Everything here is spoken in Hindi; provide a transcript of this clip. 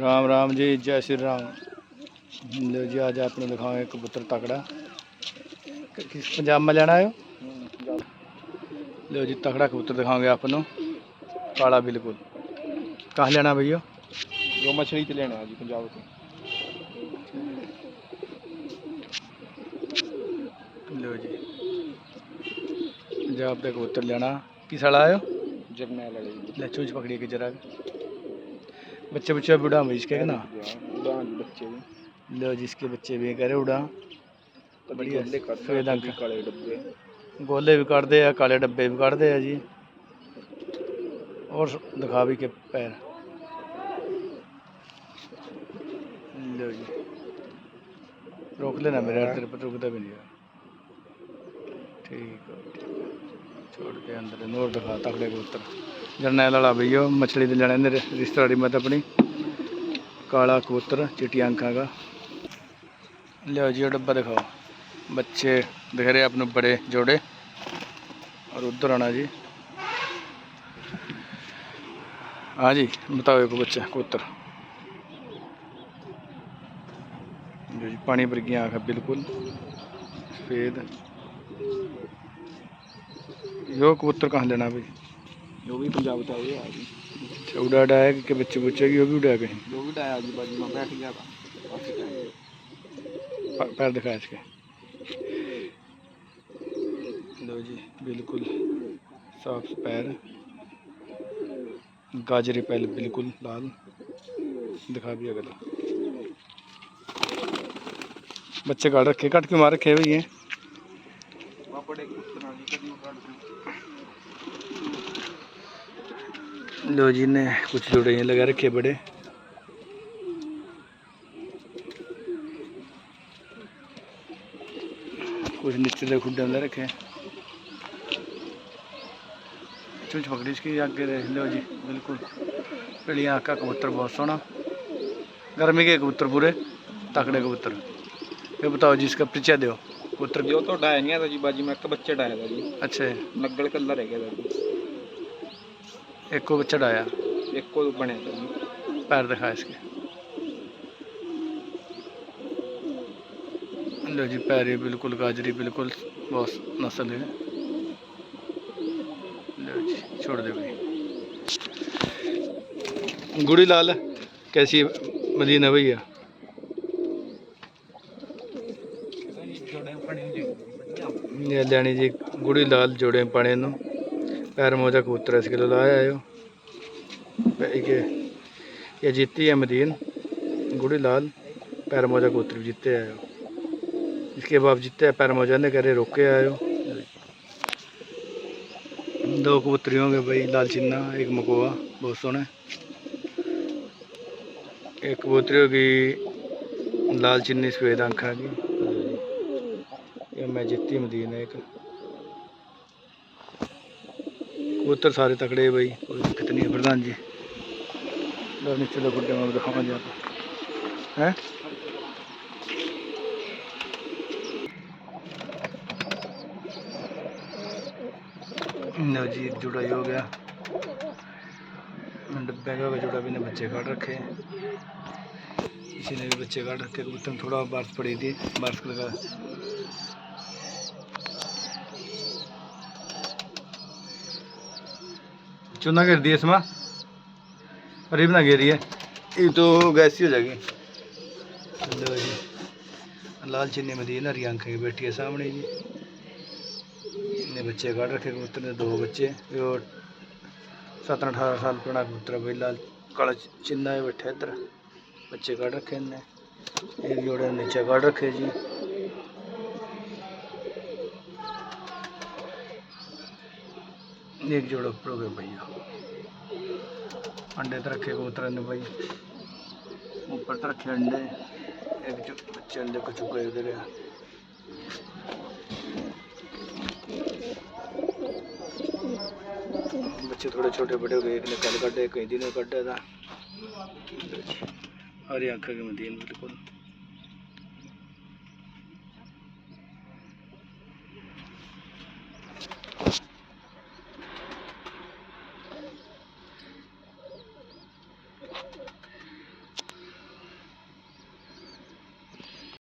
ਰਾਮ ਰਾਮ ਜੀ ਜੈ ਸ਼੍ਰੀ ਰਾਮ। ਲੋ ਜੀ ਅੱਜ ਆਪਾਂ ਨੂੰ ਦਿਖਾਵਾਂਗੇ ਕਬੂਤਰ ਤਕੜਾ। ਕਿਸ ਪਜਾਮਾ ਲੈਣਾ ਆਇਓ ਲੋ ਜੀ ਤਕੜਾ ਕਬੂਤਰ ਦਿਖਾਵਾਂਗੇ ਆਪ ਨੂੰ। ਕਾਲਾ ਬਿਲਕੁਲ। ਕਾਹ ਲੈਣਾ ਭਈਓ ਜੋ ਮਛਲੀ 'ਚ ਲੈਣਾ ਜੀ ਪੰਜਾਬ ਤੋਂ। ਲੋ ਜੀ। ਪੰਜਾਬ ਦਾ ਕਬੂਤਰ ਲੈਣਾ। ਕਿਸ ਵਾਲਾ ਆਇਓ? ਜਰਨੈਲ ਵਾਲੇ। ਲੈ ਚੂਜ ਪਕੜੀ ਕੇ ਜਰਾ। बच्चे बच्चे भी उड़ा मरीज़ के ना? लो जिसके बच्चे भी करे उड़ा बढ़िया गोले भी काटते हैं काले डब्बे भी काटते हैं जी। और दिखा भी के पैर। लो जी। रोक लेना मेरे तेरे पर रुकता भी नहीं ठीक है। ਛੋੜ ਕੇ ਅੰਦਰ ਦੇ ਨੋਰ ਦਿਖਾ ਤਕੜੇ ਕਬੂਤਰ। ਜਰਨੈਲ ਵਾਲਾ ਬਈਓ ਮਛਲੀ ਦੇ ਲੈਣੇ ਨੇ ਰਿਸ਼ਤੇਦਾਰੀ ਮਤ ਆਪਣੀ। ਕਾਲਾ ਕਬੂਤਰ ਚਿੱਟੀਆਂ ਅੱਖਾਂ ਦਾ ਲਿਓ ਜੀ, ਉਹ ਡੱਬਾ ਦਿਖਾਓ। ਬੱਚੇ ਦਿਖ ਰਹੇ ਆਪ ਨੂੰ ਬੜੇ ਜੋੜੇ। ਔਰ ਉਧਰ ਆਣਾ ਜੀ। ਆ ਜੀ ਬਤਾਓ ਕੋ ਬੱਚਾ, ਕਬੂਤਰ। ਜੀ, ਪਾਣੀ ਵਰਗੀਆਂ ਆਖਾਂ ਬਿਲਕੁਲ। ਸਫੇਦ। यो कबूतर कहाँ लेना भी जो भी पंजाब उठाए अच्छा उड़ा उड़ाया कि बच्चे बच्चे की वो भी उड़ाया कहीं जो भी डाय आज बाजू में बैठ गया था। पैर दिखाए इसके। लो जी बिल्कुल साफ़ पैर। गाजरे पैल बिल्कुल लाल। दिखा भी अगला बच्चे काट रखे कट क्यों मार रखे भैया लो जी ने कुछ जोड़े लगा रखे बड़े। कुछ नीचे दे खुड्डे अंदर रखे चुंच पकड़ी इसकी आगे देख लो जी, बिल्कुल। पीली का कबूतर बहुत सोहना। गर्मी के कबूतर पूरे तकड़े कबूतर। ये बताओ जी, इसका परिचय दो। ਇੰਟਰਵਿਊ ਤੋਂ ਡਾਇਆ ਨਹੀਂ ਆਦਾ ਜੀ ਬਾਜੀ ਮੈਂ ਇੱਕ ਬੱਚੇ ਡਾਇਆ ਦਾ ਜੀ। ਅੱਛਾ ਜੀ, ਨੱਗਲ ਕੱਲਾ ਰਹਿ ਗਿਆ ਦਾ ਜੀ। ਇੱਕੋ ਬੱਚਾ ਡਾਇਆ? ਇੱਕੋ ਬਣਿਆ ਦਾ ਜੀ। ਪੈਰ ਦਿਖਾ ਇਸਕੇ ਲੋ ਜੀ ਪੈਰੀ ਬਿਲਕੁਲ ਗਾਜਰੀ ਬਿਲਕੁਲ ਬਹੁਤ ਨਸਲ ਹੈ। ਲੋ ਜੀ ਛੋੜ ਦੇ ਭਾਈ ਗੁੜੀ ਲਾਲ ਕੈਸੀ ਮਦੀਨਾ ਭਈਆ? ये लैनी जी गुड़ी लाल जोड़े पाने नु पैर मोजा कबूतर इस किलो लाया आयो के ये जीती है मदीन गुड़ी लाल पैर मोजा कबूतर भी जीते आयो इसके बाद जीते पैर मोजा ने करे रोके आयो दो कबूतरी होंगे भाई लाल चिन्ना एक मकोआ बहुत सोहना एक कबूतरी होगी लाल चिन्नी सफेद आंखा की ये मैं जीती मदीन है एक कबूतर सारे तकड़े भाई कोई दिक्कत नहीं है प्रधान जी लो नीचे तो गुड्डे में दिखावा जाता है जी एक जुड़ा ही गया डब्बे का जुड़ा भी ने बच्चे काट रखे किसी ने भी बच्चे काट रखे कबूतर थोड़ा बारिश पड़ी थी बारिश का लगा चूना गिर दिया इसमें अरे ना गिरी है। ये तो गैस ही हो जाएगी। लो जी। लाल चिन्नी मदीन हरी आँखें की बैठी है सामने जी। इतने बच्चे काट रखे कबूतर ने दो बच्चे। वो सत्रह अठारह साल पुराना कबूतर भाई लाल काला चिन्ना है बैठा इधर। बच्चे काट रखे इनने एक जोड़े नीचे काट रखे जी। एक जोड़ा ऊपर हो गया भैया। अंडे तो रखे कबूतर ने भाई। ऊपर तो रखे अंडे। एक जो बच्चे अंडे को चुके उधर बच्चे थोड़े छोटे बड़े हो गए एक ने कल कटे, कई दिन कटे था। हरी आंखा की मदीन बिल्कुल।